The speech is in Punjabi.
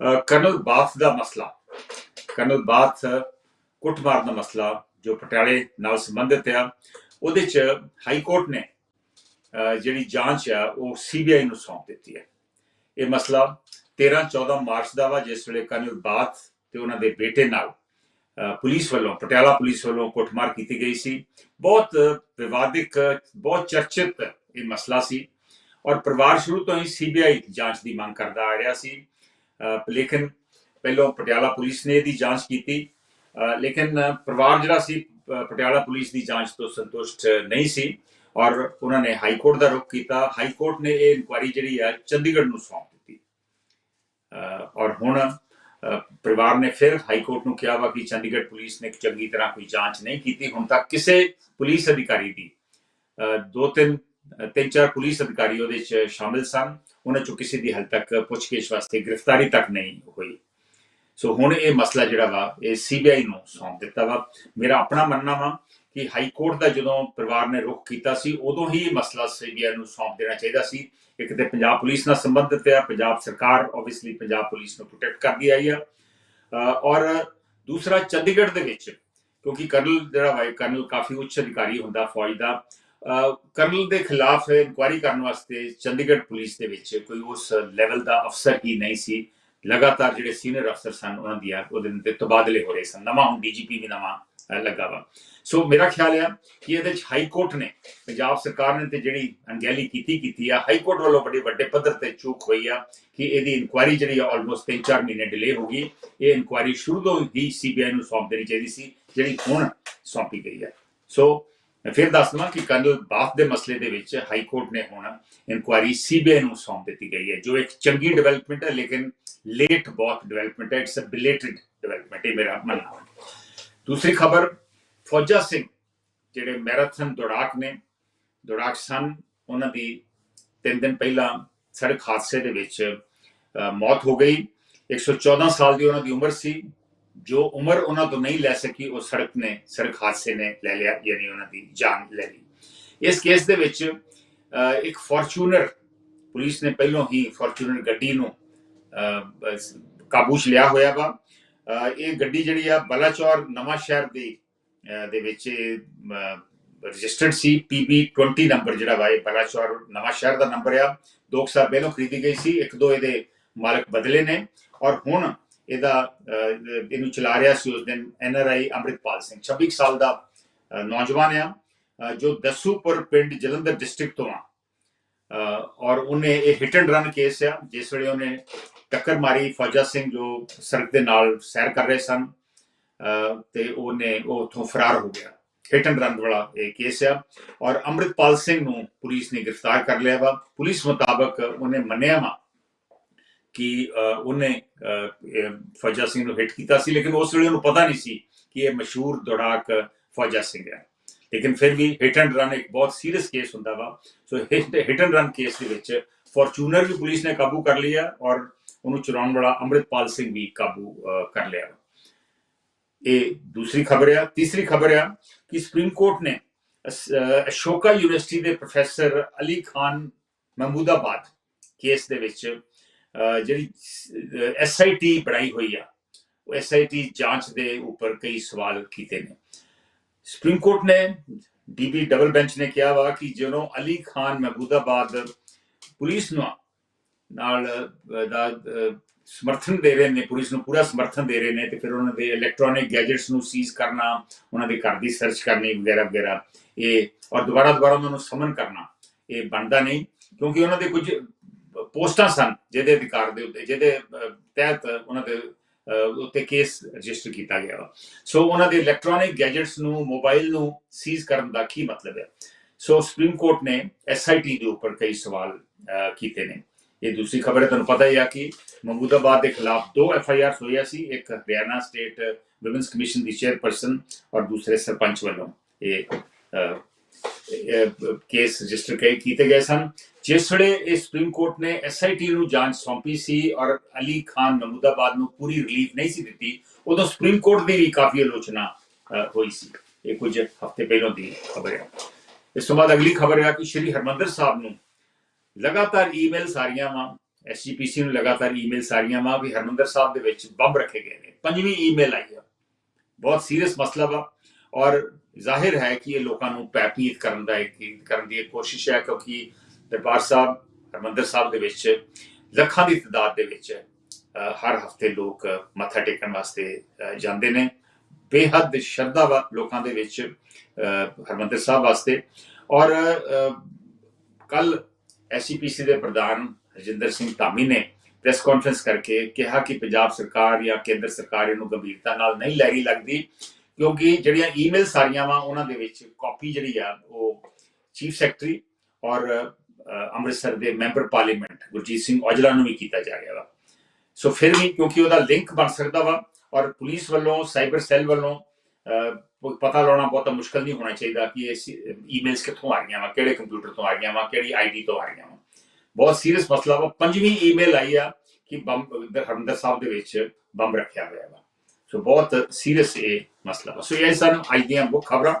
ਅ, ਕਰਨਲ ਬਾਥ ਦਾ ਮਸਲਾ ਕਰਨਲ ਬਾਥ ਕੁੱਟਮਾਰ ਦਾ ਮਸਲਾ ਜੋ ਪਟਿਆਲੇ ਨਾਲ ਸੰਬੰਧਿਤ ਆ ਉਹਦੇ ਚ ਹਾਈ ਕੋਰਟ ਨੇ ਜਿਹੜੀ ਜਾਂਚ ਆ ਉਹ ਸੀਬੀਆਈ ਨੂੰ ਸੌਂਪ ਦਿੱਤੀ ਹੈ। ਇਹ ਮਸਲਾ 13 14 ਮਾਰਚ ਦਾ ਵਾ ਜਿਸ ਵੇਲੇ ਕਰਨਲ ਬਾਥ ਤੇ ਉਹਨਾਂ ਦੇ ਬੇਟੇ ਨਾਲ ਪੁਲਿਸ ਵੱਲੋਂ ਪਟਿਆਲਾ ਪੁਲਿਸ ਵੱਲੋਂ ਕੁੱਟਮਾਰ ਕੀਤੀ ਗਈ ਸੀ। ਬਹੁਤ ਵਿਵਾਦਿਕ ਬਹੁਤ ਚਰਚਿਤ ਇਹ ਮਸਲਾ ਸੀ ਔਰ ਪਰਿਵਾਰ ਸ਼ੁਰੂ ਤੋਂ ਹੀ ਸੀਬੀਆਈ ਜਾਂਚ ਦੀ ਮੰਗ ਕਰਦਾ ਆ ਰਿਹਾ ਸੀ। ਲੇਕਿਨ ਪਹਿਲਾਂ ਪਟਿਆਲਾ ਪੁਲਿਸ ਨੇ ਇਹਦੀ ਜਾਂਚ ਕੀਤੀ। ਲੇਕਿਨ ਪਰਿਵਾਰ ਜਿਹੜਾ ਸੀ ਪਟਿਆਲਾ ਪੁਲਿਸ ਦੀ ਜਾਂਚ ਤੋਂ ਸੰਤੁਸ਼ਟ ਨਹੀਂ ਸੀ ਔਰ ਉਹਨਾਂ ਨੇ ਹਾਈ ਕੋਰਟ ਦਾ ਰੁਖ ਕੀਤਾ। ਹਾਈ ਕੋਰਟ ਨੇ ਇਹ ਇਨਕੁਆਇਰੀ ਜਿਹੜੀ ਹੈ ਚੰਡੀਗੜ੍ਹ ਨੂੰ ਸੌਂਪ ਦਿੱਤੀ। ਔਰ ਹੁਣ ਅ, ਪਰਿਵਾਰ ਨੇ ਫਿਰ ਹਾਈ ਕੋਰਟ ਨੂੰ ਕਿਹਾ ਵਾ ਕਿ ਚੰਡੀਗੜ੍ਹ ਪੁਲਿਸ ਨੇ ਚੰਗੀ ਤਰ੍ਹਾਂ ਕੋਈ ਜਾਂਚ ਨਹੀਂ ਕੀਤੀ। ਹੁਣ ਤੱਕ ਕਿਸੇ ਪੁਲਿਸ ਅਧਿਕਾਰੀ ਦੀ ਅ, ਦੋ ਤਿੰਨ ਤਿੰਨ ਚਾਰ ਪੁਲਿਸ ਅਧਿਕਾਰੀ ਉਹਦੇ ਚ ਸ਼ਾਮਿਲ ਸਨ। ਉਹਨਾਂ ਚੋਂ ਕਿਸੇ ਦੀ ਹਾਲ ਤੱਕ ਪੁੱਛਗਿੱਛ ਵਾਸਤੇ ਗ੍ਰਿਫਤਾਰੀ ਤੱਕ ਨਹੀਂ ਹੋਈ। ਸੋ ਹੁਣ ਇਹ ਮਸਲਾ ਜਿਹੜਾ ਵਾ, ਇਹ ਸੀਬੀਆਈ ਨੂੰ ਸੌਂਪ ਦਿੱਤਾ ਵਾ। ਮੇਰਾ ਆਪਣਾ ਮੰਨਣਾ ਵਾ ਕਿ ਹਾਈ ਕੋਰਟ ਦਾ ਜਦੋਂ ਪਰਿਵਾਰ ਨੇ ਰੁਖ ਕੀਤਾ ਸੀ, ਉਦੋਂ ਹੀ ਇਹ ਮਸਲਾ ਸੀਬੀਆਈ ਨੂੰ ਸੌਂਪ ਦੇਣਾ ਚਾਹੀਦਾ ਸੀ। ਇੱਕ ਤੇ ਪੰਜਾਬ ਪੁਲਿਸ ਨਾਲ ਸੰਬੰਧਿਤ ਹੈ ਪੰਜਾਬ ਸਰਕਾਰ ਆਬਵੀਅਸਲੀ ਪੰਜਾਬ ਪੁਲਿਸ ਨੂੰ ਪ੍ਰੋਟੈਕਟ ਕਰਦੀ ਆਈ ਆ। ਔਰ ਦੂਸਰਾ ਚੰਡੀਗੜ੍ਹ ਦੇ ਵਿੱਚ, ਕਿਉਂਕਿ ਕਰਨਲ ਜਿਹੜਾ ਵਾਈ ਕਰਨਲ ਕਾਫੀ ਉੱਚ ਅਧਿਕਾਰੀ ਹੁੰਦਾ ਫੌਜ ਦਾ। ਕਰਨਲ ਦੇ ਖਿਲਾਫ ਇਨਕੁਆਇਰੀ ਕਰਨ ਵਾਸਤੇ ਚੰਡੀਗੜ੍ਹ ਪੁਲਿਸ ਦੇ ਵਿੱਚ ਕੋਈ ਉਸ ਲੈਵਲ ਦਾ ਅਫਸਰ ਹੀ ਨਹੀਂ ਸੀ। ਲਗਾਤਾਰ ਜਿਹੜੇ ਸੀਨੀਅਰ ਅਫਸਰ ਸਨ, ਉਹਨਾਂ ਦੀਆਂ ਉਹਦੇ ਤੇ ਤਬਾਦਲੇ ਹੋ ਰਹੇ ਸਨ। ਨਵਾਂ ਹੁਣ ਡੀਜੀਪੀ ਵੀ ਨਵਾਂ ਲੱਗਾ ਵਾ। ਸੋ ਮੇਰਾ ਖਿਆਲ ਆ ਕਿ ਇਹਦੇ ਵਿੱਚ ਹਾਈ ਕੋਰਟ ਨੇ ਪੰਜਾਬ ਸਰਕਾਰ ਨੇ ਤੇ ਜਿਹੜੀ ਅਣਗਹਿਲੀ ਕੀਤੀ ਕੀਤੀ ਆ। ਹਾਈ ਕੋਰਟ ਵੱਲੋਂ ਬੜੇ ਵੱਡੇ ਪੱਧਰ ਤੇ ਚੂਕ ਹੋਈ ਆ ਕਿ ਇਹਦੀ ਇਨਕੁਆਇਰੀ ਜਿਹੜੀ ਆ ਆਲਮੋਸਟ 3-4 ਮਹੀਨੇ ਡਿਲੇ ਹੋ ਗਈ। ਇਹ ਇਨਕੁਆਇਰੀ ਸ਼ੁਰੂ ਤੋਂ ਹੀ ਸੀਬੀਆਈ ਨੂੰ ਸੌਂਪ ਦੇਣੀ ਚਾਹੀਦੀ ਸੀ, ਜਿਹੜੀ ਹੁਣ ਸੌਂਪੀ ਗਈ ਹੈ ਸੋ ਫਿਰ ਦੱਸ ਦਵਾਂ ਕਿ ਕਰਨਲ ਬਾਥ ਦੇ ਮਸਲੇ ਦੇ ਵਿੱਚ ਹਾਈ ਕੋਰਟ ਨੇ ਹੁਣ ਇਨਕੁਆਇਰੀ ਸੀਬੀਆਈ ਨੂੰ ਸੌਂਪ ਦਿੱਤੀ ਗਈ ਹੈ, ਜੋ ਇੱਕ ਚੰਗੀ ਡਿਵੈਲਪਮੈਂਟ ਹੈ, ਲੇਕਿਨ ਲੇਟ ਬਹੁਤ ਡਿਵੈਲਪਮੈਂਟ ਹੈ ਇਟਸ ਅ ਬਿਲੇਟਡ ਡਿਵੈਲਪਮੈਂਟ ਇਹ ਮੇਰਾ ਮੰਨਣਾ ਦੂਸਰੀ ਖਬਰ, ਫੌਜਾ ਸਿੰਘ, ਜਿਹੜੇ ਮੈਰਾਥਨ ਦੌੜਾਕ ਨੇ, ਦੌੜਾਕ ਸਨ, ਉਹਨਾਂ ਦੀ ਤਿੰਨ ਦਿਨ ਪਹਿਲਾਂ ਸੜਕ ਹਾਦਸੇ ਦੇ ਵਿੱਚ ਮੌਤ ਹੋ ਗਈ। 114 ਸਾਲ ਦੀ ਉਹਨਾਂ ਦੀ ਉਮਰ ਸੀ। ਜੋ ਉਮਰ ਉਹਨਾਂ ਤੋਂ ਨਹੀਂ ਲੈ ਸਕੀ, ਉਹ ਸੜਕ ਨੇ, ਸੜਕ ਹਾਦਸੇ ਨੇ ਲੈ ਲਿਆ, ਯਾਨੀ ਉਹਨਾਂ ਦੀ ਜਾਨ ਲੈ ਲਈ। ਇਸ ਕੇਸ ਦੇ ਵਿੱਚ ਇੱਕ ਫੋਰਚੂਨਰ ਪੁਲਿਸ ਨੇ ਪਹਿਲਾਂ ਹੀ ਫੋਰਚੂਨਰ ਗੱਡੀ ਨੂੰ ਕਾਬੂ 'ਚ ਲਿਆ ਹੋਇਆ ਵਾ। ਇਹ ਗੱਡੀ ਜਿਹੜੀ ਆ, ਬਲਾਚੌਰ ਨਵਾਂ ਸ਼ਹਿਰ ਦੀ ਦੇ ਵਿੱਚ ਰਜਿਸਟਰਡ ਸੀ। PB20 ਨੰਬਰ ਜਿਹੜਾ ਵਾ, ਇਹ ਬਲਾਚੌਰ ਨਵਾਂ ਸ਼ਹਿਰ ਦਾ ਨੰਬਰ ਆ। ਦੋ ਕੁ ਸਾਲ ਪਹਿਲਾਂ ਖਰੀਦੀ ਗਈ ਸੀ, ਇੱਕ ਦੋ ਇਹਦੇ ਮਾਲਕ ਬਦਲੇ ਨੇ। ਔਰ ਹੁਣ ਇਹਦਾ ਇਹਨੂੰ ਚਲਾ ਰਿਹਾ ਸੀ ਉਸ ਦਿਨ N R I Amritpal Singh. 26 ਕੁ ਸਾਲ ਦਾ ਨੌਜਵਾਨ ਆ ਅ, ਜੋ ਦਸੂਪੁਰ ਪਿੰਡ ਜਲੰਧਰ ਡਿਸਟ੍ਰਿਕਟ ਤੋਂ ਆ। ਔਰ ਉਹਨੇ ਇਹ ਹਿੱਟ ਐਂਡ ਰਨ ਕੇਸ ਆ ਜਿਸ ਵੇਲੇ ਉਹਨੇ ਟੱਕਰ ਮਾਰੀ ਫੌਜਾ ਸਿੰਘ ਜੋ ਸੜਕ ਦੇ ਨਾਲ ਸੈਰ ਕਰ ਰਹੇ ਸਨ। ਅ, ਤੇ ਉਹਨੇ ਉਹ ਉੱਥੋਂ ਫਰਾਰ ਹੋ ਗਿਆ। ਹਿੱਟ ਐਂਡ ਰਨ ਵਾਲਾ ਇਹ ਕੇਸ ਆ। ਔਰ ਅੰਮ੍ਰਿਤਪਾਲ ਸਿੰਘ ਨੂੰ ਪੁਲਿਸ ਨੇ ਗ੍ਰਿਫਤਾਰ ਕਰ ਲਿਆ ਵਾ। ਪੁਲਿਸ ਮੁਤਾਬਕ ਉਹਨੇ ਮੰਨਿਆ ਵਾ ਕਿ ਉਹਨੇ ਫੌਜਾ ਸਿੰਘ ਨੂੰ ਹਿੱਟ ਕੀਤਾ ਸੀ, ਲੇਕਿਨ ਉਸ ਵੇਲੇ ਉਹਨੂੰ ਪਤਾ ਨਹੀਂ ਸੀ ਕਿ ਇਹ ਮਸ਼ਹੂਰ ਦੌੜਾਕ ਫੌਜਾ ਸਿੰਘ ਹੈ। ਲੇਕਿਨ ਫਿਰ ਵੀ ਹਿੱਟ ਐਂਡ ਰਨ ਇੱਕ ਬਹੁਤ ਸੀਰੀਅਸ ਕੇਸ ਹੁੰਦਾ ਵਾ। So hit and run case ਦੇ ਵਿੱਚ ਫੋਰਚੂਨਰ ਵੀ ਪੁਲਿਸ ਨੇ ਕਾਬੂ ਕਰ ਲਿਆ ਔਰ ਉਹਨੂੰ ਚੁਰਾਉਣ ਵਾਲਾ ਅੰਮ੍ਰਿਤਪਾਲ ਸਿੰਘ ਵੀ ਕਾਬੂ ਕਰ ਲਿਆ। ਇਹ ਦੂਸਰੀ ਖਬਰ ਆ। ਤੀਸਰੀ ਖਬਰ ਆ ਕਿ ਸੁਪਰੀਮ ਕੋਰਟ ਨੇ ਅਸ਼ੋਕਾ ਯੂਨੀਵਰਸਿਟੀ ਦੇ ਪ੍ਰੋਫੈਸਰ ਅਲੀ ਖਾਨ ਮਹਿਮੂਦਾਬਾਦ ਕੇਸ ਦੇ ਵਿੱਚ ਜਿਹੜੀ ਐਸਆਈਟੀ ਬਣਾਈ ਹੋਈ ਆ, ਉਹ ਐਸਆਈਟੀ ਜਾਂਚ ਦੇ ਉੱਪਰ ਕਈ ਸਵਾਲ ਕੀਤੇ ਨੇ। ਸੁਪਰੀਮ ਕੋਰਟ ਨੇ ਡੀਬੀ ਡਬਲ ਬੈਂਚ ਨੇ ਕਿਹਾ ਵਾ ਕਿ ਜਦੋਂ ਅਲੀ ਖਾਨ ਮਹਿਮੂਦਾਬਾਦ ਪੁਲਿਸ ਨੂੰ ਨਾਲ ਦਾ ਸਮਰਥਨ ਦੇ ਰਹੇ ਨੇ, ਪੁਲਿਸ ਨੂੰ ਪੂਰਾ ਸਮਰਥਨ ਦੇ ਰਹੇ ਨੇ, ਤੇ ਫਿਰ ਉਹਨਾਂ ਦੇ ਇਲੈਕਟ੍ਰੋਨਿਕ ਗੈਜਟਸ ਨੂੰ ਸੀਜ਼ ਕਰਨਾ, ਉਹਨਾਂ ਦੇ ਘਰ ਦੀ ਸਰਚ ਕਰਨੀ ਵਗੈਰਾ ਵਗੈਰਾ, ਇਹ, ਔਰ ਦੁਬਾਰਾ ਦੁਬਾਰਾ ਉਹਨਾਂ ਨੂੰ ਸਮਨ ਕਰਨਾ, ਇਹ ਬਣਦਾ ਨਹੀਂ, ਕਿਉਂਕਿ ਉਹਨਾਂ ਦੇ ਕੁਝ ਪੋਸਟਾਂ ਸਨ ਜਿਹਦੇ ਅਧਿਕਾਰ ਦੇ ਉੱਤੇ, ਜਿਹਦੇ ਤਹਿਤ ਉਹਨਾਂ ਦੇ ਉੱਤੇ ਕੇਸ ਰਜਿਸਟਰ ਕੀਤਾ ਗਿਆ ਸੋ ਉਹਨਾਂ ਦੇ ਇਲੈਕਟ੍ਰੋਨਿਕ ਗੈਜਟਸ ਨੂੰ ਮੋਬਾਈਲ ਨੂੰ ਸੀਜ਼ ਕਰਨ ਦਾ ਕੀ ਮਤਲਬ ਹੈ? ਸੋ ਸੁਪਰੀਮ ਕੋਰਟ ਨੇ ਐਸਆਈਟੀ ਦੇ ਉੱਪਰ ਕਈ ਸਵਾਲ ਕੀਤੇ ਨੇ। ਇਹ ਦੂਸਰੀ ਖਬਰ ਹੈ, ਤੁਹਾਨੂੰ ਪਤਾ ਹੀ ਆ ਕਿ ਮਹਮੂਦਾਬਾਦ ਦੇ ਖਿਲਾਫ ਦੋ ਐਫ ਆਈ ਆਰ ਹੋਈਆਂ ਸੀ, ਇੱਕ ਹਰਿਆਣਾ ਸਟੇਟ ਵਿਮਨਸ ਕਮਿਸ਼ਨ ਦੀ ਚੇਅਰਪਰਸਨ ਔਰ ਦੂਸਰੇ ਸਰਪੰਚ ਵੱਲੋਂ ਇਹ ਕੇਸ ਰਜਿਸਟਰ ਕੀਤੇ ਗਏ ਸਨ। ਜਿਸ ਵੇਲੇ ਇਹ ਸੁਪਰੀਮ ਕੋਰਟ ਨੇ ਐਸਆਈਟੀ ਨੂੰ ਜਾਂਚ ਸੌਂਪੀ ਸੀ ਔਰ ਅਲੀ ਖਾਨ ਮਹਮੂਦਾਬਾਦ ਨੂੰ ਪੂਰੀ ਰਿਲੀਫ ਨਹੀਂ ਸੀ ਦਿੱਤੀ ਉਦੋਂ ਸੁਪਰੀਮ ਕੋਰਟ ਦੀ ਵੀ ਕਾਫੀ ਆਲੋਚਨਾ ਹੋਈ ਸੀ ਇਹ ਕੁਝ ਹਫ਼ਤੇ ਪਹਿਲਾਂ ਦੀ ਖਬਰ ਹੈ ਇਸ ਤੋਂ ਬਾਅਦ ਅਗਲੀ ਖਬਰ ਹੈ ਕਿ ਸ਼੍ਰੀ ਹਰਮੰਦਰ ਸਾਹਿਬ ਨੂੰ ਲਗਾਤਾਰ ਈਮੇਲਸ ਆ ਰਹੀਆਂ ਵਾ ਐਸਜੀਪੀਸੀ ਨੂੰ ਲਗਾਤਾਰ ਈਮੇਲ ਸਾਰੀਆਂ ਵਾ ਵੀ ਹਰਮੰਦਰ ਸਾਹਿਬ ਦੇ ਵਿੱਚ ਬੰਬ ਰੱਖੇ ਗਏ ਨੇ ਪੰਜਵੀਂ ਈਮੇਲ ਆਈ ਆ ਬਹੁਤ ਸੀਰੀਅਸ ਮਸਲਾ ਵਾ ਔਰ ਜ਼ਾਹਿਰ ਹੈ ਕਿ ਇਹ ਲੋਕਾਂ ਨੂੰ ਪੈਪੀਤ ਕਰਨ ਦਾ ਇੱਕ ਕਰਨ ਦੀ ਇੱਕ ਕੋਸ਼ਿਸ਼ ਹੈ ਕਿਉਂਕਿ ਦਰਬਾਰ ਸਾਹਿਬ ਹਰਮੰਦਰ ਸਾਹਿਬ ਦੇ ਵਿੱਚ ਲੱਖਾਂ ਦੀ ਤਦਾਦ ਦੇ ਵਿੱਚ ਹਰ ਹਫ਼ਤੇ ਲੋਕ ਮੱਥਾ ਟੇਕਣ ਵਾਸਤੇ ਜਾਂਦੇ ਨੇ। ਬੇਹੱਦ ਸ਼ਰਧਾ ਵਾ ਲੋਕਾਂ ਦੇ ਵਿੱਚ ਅ, ਹਰਮੰਦਰ ਸਾਹਿਬ ਵਾਸਤੇ। ਔਰ ਕੱਲ ਐਸਸੀਪੀਸੀ ਦੇ ਪ੍ਰਧਾਨ ਰਜਿੰਦਰ ਸਿੰਘ ਧਾਮੀ ਨੇ ਪ੍ਰੈਸ ਕਾਨਫਰੰਸ ਕਰਕੇ ਕਿਹਾ ਕਿ ਪੰਜਾਬ ਸਰਕਾਰ ਜਾਂ ਕੇਂਦਰ ਸਰਕਾਰ ਇਹਨੂੰ ਗੰਭੀਰਤਾ ਨਾਲ ਨਹੀਂ ਲੈ ਰਹੀ ਲੱਗਦੀ ਕਿਉਂਕਿ ਜਿਹੜੀਆਂ ਈਮੇਲ ਸਾਰੀਆਂ ਵਾ ਉਹਨਾਂ ਦੇ ਵਿੱਚ ਕਾਪੀ ਜਿਹੜੀ ਆ ਉਹ ਚੀਫ ਸੈਕਟਰੀ ਔਰ ਅੰਮ੍ਰਿਤਸਰ ਦੇ ਮੈਂਬਰ ਪਾਰਲੀਮੈਂਟ, ਗੁਰਜੀਤ ਸਿੰਘ ਔਜਲਾ ਨੂੰ ਵੀ ਕੀਤਾ ਜਾ ਰਿਹਾ ਵਾ। ਸੋ ਫਿਰ ਵੀ ਕਿਉਂਕਿ ਉਹਦਾ ਲਿੰਕ ਬਣ ਸਕਦਾ ਵਾ ਔਰ ਪੁਲਿਸ ਵੱਲੋਂ, ਸਾਈਬਰ ਸੈੱਲ ਵੱਲੋਂ ਪਤਾ ਲਾਉਣਾ ਬਹੁਤ ਮੁਸ਼ਕਲ ਨਹੀਂ ਹੋਣਾ ਚਾਹੀਦਾ ਕਿ ਇਹ ਈਮੇਲਸ ਕਿੱਥੋਂ ਆ ਰਹੀਆਂ ਵਾ, ਕਿਹੜੇ ਕੰਪਿਊਟਰ ਤੋਂ ਆ ਰਹੀਆਂ ਵਾ, ਕਿਹੜੀ ਆਈਡੀ ਤੋਂ ਆ ਗਈਆਂ ਵਾ। ਬਹੁਤ ਸੀਰੀਅਸ ਮਸਲਾ ਵਾ। ਪੰਜਵੀਂ ਈਮੇਲ ਆਈ ਆ ਕਿ ਬੰਬ ਹਰਿਮੰਦਰ ਸਾਹਿਬ ਦੇ ਵਿੱਚ ਬੰਬ ਰੱਖਿਆ ਹੋਇਆ ਵਾ। ਸੋ ਬਹੁਤ ਸੀਰੀਅਸ ਇਹ ਮਸਲਾ ਵਾ। ਸੋ ਇਹ ਸਾਨੂੰ ਅੱਜ ਦੀਆਂ ਮੁੱਖ ਖਬਰਾਂ।